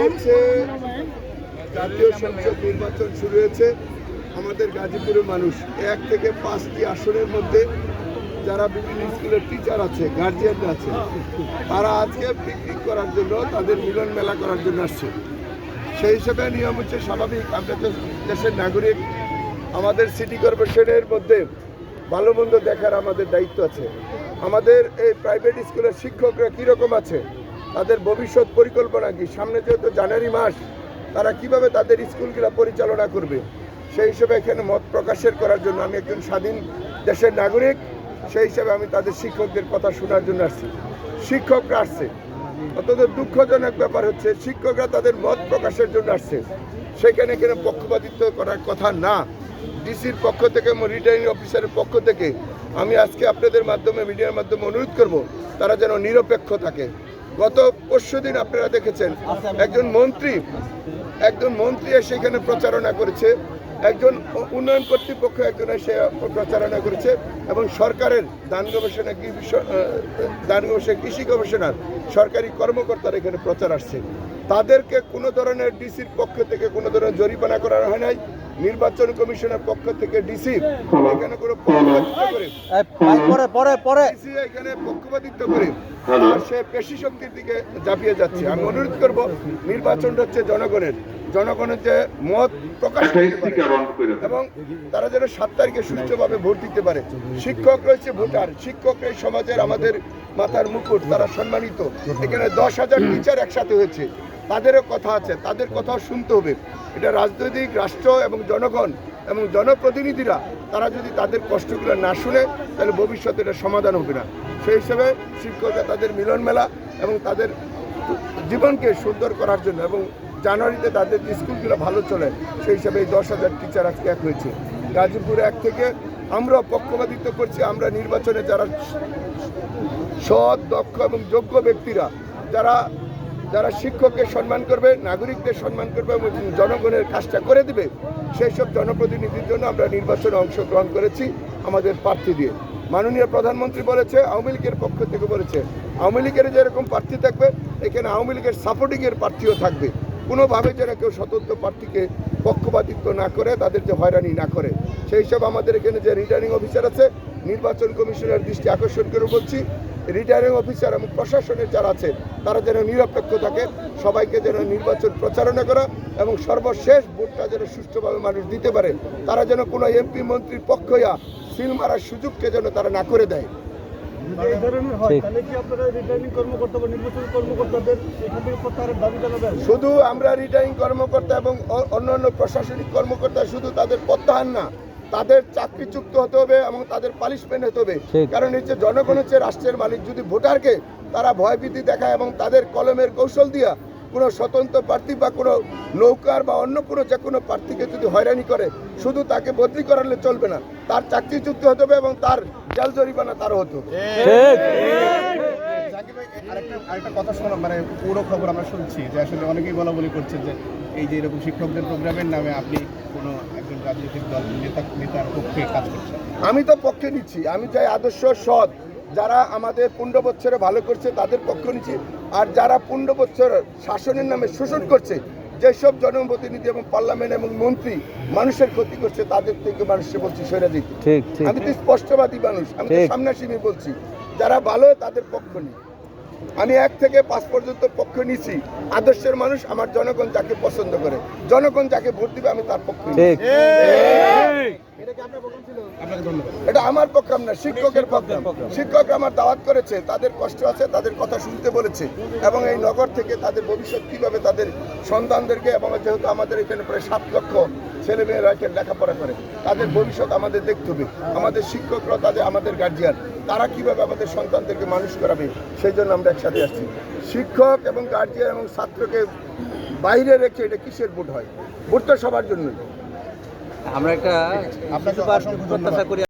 হচ্ছে জাতীয় সংসদ নির্বাচন শুরু হয়েছে। আমাদের গাজীপুরের মানুষ এক থেকে পাঁচটি আসনের মধ্যে যারা বিভিন্ন স্কুলের টিচার আছে গার্জিয়ানরা আছে, তারা আজকে পিকনিক করার জন্য তাদের মিলন মেলা করার জন্য আসছে। সেই হিসেবে নিয়ম হচ্ছে স্বাভাবিক, আমরা তো দেশের নাগরিক, আমাদের সিটি কর্পোরেশনের মধ্যে ভালো মন্দ দেখার আমাদের দায়িত্ব আছে। আমাদের এই প্রাইভেট স্কুলের শিক্ষকরা কীরকম আছে? তাদের ভবিষ্যৎ পরিকল্পনা কি? সামনে যেহেতু জানুয়ারি মাস, তারা কীভাবে তাদের স্কুলগুলো পরিচালনা করবে? সেই হিসেবে এখানে মত প্রকাশের করার জন্য আমি একজন স্বাধীন দেশের নাগরিক, সেই হিসাবে আমি তাদের শিক্ষকদের কথা শোনার জন্য আসছি। শিক্ষকরা আসছে। অত্যন্ত দুঃখজনক ব্যাপার হচ্ছে, শিক্ষকরা তাদের মত প্রকাশের জন্য আসছে। সেখানে এখানে পক্ষপাতিত্ব করার কথা না। ডিসির পক্ষ থেকে, এবং রিটার্নিং অফিসারের পক্ষ থেকে আমি আজকে আপনাদের মাধ্যমে, মিডিয়ার মাধ্যমে অনুরোধ করব, তারা যেন নিরপেক্ষ থাকে। গত পরশু দিন আপনারা দেখেছেন, একজন মন্ত্রী একজন মন্ত্রী এসে এখানে প্রচারণা করেছে, একজন উন্নয়ন কর্তৃপক্ষ একজন এসে প্রচারণা করেছে, এবং সরকারের দান গবেষণা দান গবেষণা, কৃষি গবেষণার সরকারি কর্মকর্তারা এখানে প্রচার আসছে। তাদেরকে কোনো ধরনের ডিসির পক্ষ থেকে কোনো ধরনের জরিমানা করা হয় নাই নির্বাচন কমিশনের পক্ষ থেকে ডিসি এখানে কোনো পক্ষপাতিত্ব করে। পরে পরে পরে। ডিসি এখানে পক্ষপাতিত্ব করে। সে পেশি শক্তির দিকে ঝাঁপিয়ে যাচ্ছে। আমি অনুরোধ করব নির্বাচনটা হচ্ছে জনগণের। জনগণের যে মত প্রকাশ এবং তারা যেন সাত তারিখে সুষ্ঠুভাবে ভোট দিতে পারে। শিক্ষক রয়েছে ভোটার। শিক্ষক এই সমাজের আমাদের মাথার মুকুট। তারা সম্মানিত। এখানে দশ হাজার টিচার একসাথে হয়েছে। তাদেরও কথা আছে, তাদের কথাও শুনতে হবে। এটা রাজনৈতিক রাষ্ট্র এবং জনগণ এবং জনপ্রতিনিধিরা, তারা যদি তাদের কষ্টগুলো না শুনে, তাহলে ভবিষ্যতে এটা সমাধান হবে না। সেই হিসেবে শিক্ষকরা তাদের মিলন মেলা এবং তাদের জীবনকে সুন্দর করার জন্য এবং জানুয়ারিতে তাদের স্কুলগুলো ভালো চলে, সেই হিসাবে এই দশ হাজার টিচার আজকে এক হয়েছে। গাজীপুর এক থেকে আমরা পক্ষপাতিত্ব করছি, আমরা নির্বাচনে যারা সৎ, দক্ষ এবং যোগ্য ব্যক্তিরা, যারা যারা শিক্ষককে সম্মান করবে, নাগরিকদের সম্মান করবে এবং জনগণের কাজটা করে দেবে সেই সব জনপ্রতিনিধির জন্য আমরা নির্বাচনে অংশগ্রহণ করেছি আমাদের প্রার্থী দিয়ে। মাননীয় প্রধানমন্ত্রী বলেছে, আওয়ামী লীগের পক্ষ থেকে বলেছে, আওয়ামী লীগের যেরকম প্রার্থী থাকবে, এখানে আওয়ামী লীগের সাপোর্টিংয়ের প্রার্থীও থাকবে। কোনোভাবে যেন কেউ স্বতন্ত্র প্রার্থীকে পক্ষপাতিত্ব না করে, তাদের যে হয়রানি না করে। সেই সব আমাদের এখানে যে রিটার্নিং অফিসার আছে, নির্বাচন কমিশনের দৃষ্টি আকর্ষণ করে বলছি রিটার্নিং অফিসার এবং প্রশাসনের যারা আছে তারা যেন নিরপেক্ষ থাকে সবাইকে যেন নির্বাচন প্রচারণা করা এবং সর্বশেষ ভোটটা যেন সুষ্ঠুভাবে মানুষ দিতে পারে। তারা যেন কোনো এমপি মন্ত্রীর পক্ষ হইয়া সিল মারার সুযোগকে যেন তারা না করে দেয়। হয় শুধু আমরা রিটার্নিং কর্মকর্তা এবং অন্যান্য প্রশাসনিক কর্মকর্তা শুধু তাদের প্রত্যাহার না তাদের চাকরিচ্যুক্ত হতে হবে এবং তাদের পানিশমেন্ট হতে হবে। কারণ হচ্ছে জনগণ হচ্ছে রাষ্ট্রের মালিক যদি ভোটারকে তারা ভয়ভীতি দেখায় এবং তাদের কলমের কৌশল দিয়া কোনো স্বতন্ত্র প্রার্থী বা কোনো নৌকার বা অন্য কোনো যে কোনো প্রার্থীকে যদি হয়রানি করে শুধু তাকে বদলি করালে চলবে না। তার চাকরিচ্যুক্ত হতে হবে এবং তার জেল জরিমানা তারও হতে আরেকটা কথা শোনা মানে পুরো খবর আমরা শুনছি যে আসলে অনেকেই বলা বলি করছে যে এই যে এরকম শিক্ষকদের প্রোগ্রামের নামে আপনি কোনো একজন রাজনৈতিক দল নেতা নেতার পক্ষে কাজ করছেন আমি তো পক্ষে নিচ্ছি। আমি চাই আদর্শ সৎ। যারা আমাদের পনেরো বছরে ভালো করছে তাদের পক্ষ নিচ্ছি। আর যারা পনেরো বছর শাসনের নামে শোষণ করছে যেসব জনপ্রতিনিধি এবং পার্লামেন্ট এবং মন্ত্রী মানুষের ক্ষতি করছে তাদের থেকে মানুষকে বলছি সরে দিতে ঠিক ঠিক। আমি তো স্পষ্টবাদী মানুষ। আমি সামনাসামনি বলছি যারা ভালো তাদের পক্ষ নিই আমি এক থেকে পাঁচ পর্যন্ত পক্ষ নিছি। আদর্শের মানুষ আমার জনগণ যাকে পছন্দ করে। জনগণ যাকে ভোট দিবে আমি তার পক্ষ নিই ঠিক। আপনাকে ধন্যবাদ। এটা আমার প্রোগ্রাম না শিক্ষকের প্রোগ্রাম। শিক্ষক আমার দাওয়াত করেছে তাদের কষ্ট আছে তাদের কথা শুনতে বলেছে। এবং এই নগর থেকে তাদের ভবিষ্যৎ কীভাবে তাদের সন্তানদেরকে এবং যেহেতু আমাদের এখানে প্রায় সাত লক্ষ ছেলে মেয়েরা এখানে লেখাপড়া করে। তাদের ভবিষ্যৎ আমাদের দেখতে হবে। আমাদের শিক্ষকরা তাদের আমাদের গার্জিয়ান তারা কীভাবে আমাদের সন্তানদেরকে মানুষ করাবে সেই জন্য আমরা একসাথে আসছি। শিক্ষক এবং গার্জিয়ান এবং ছাত্রকে বাইরে রেখে এটা কিসের ভোট হয়? ভোট তো সবার জন্যই। আমরা একটা প্রত্যাশা করি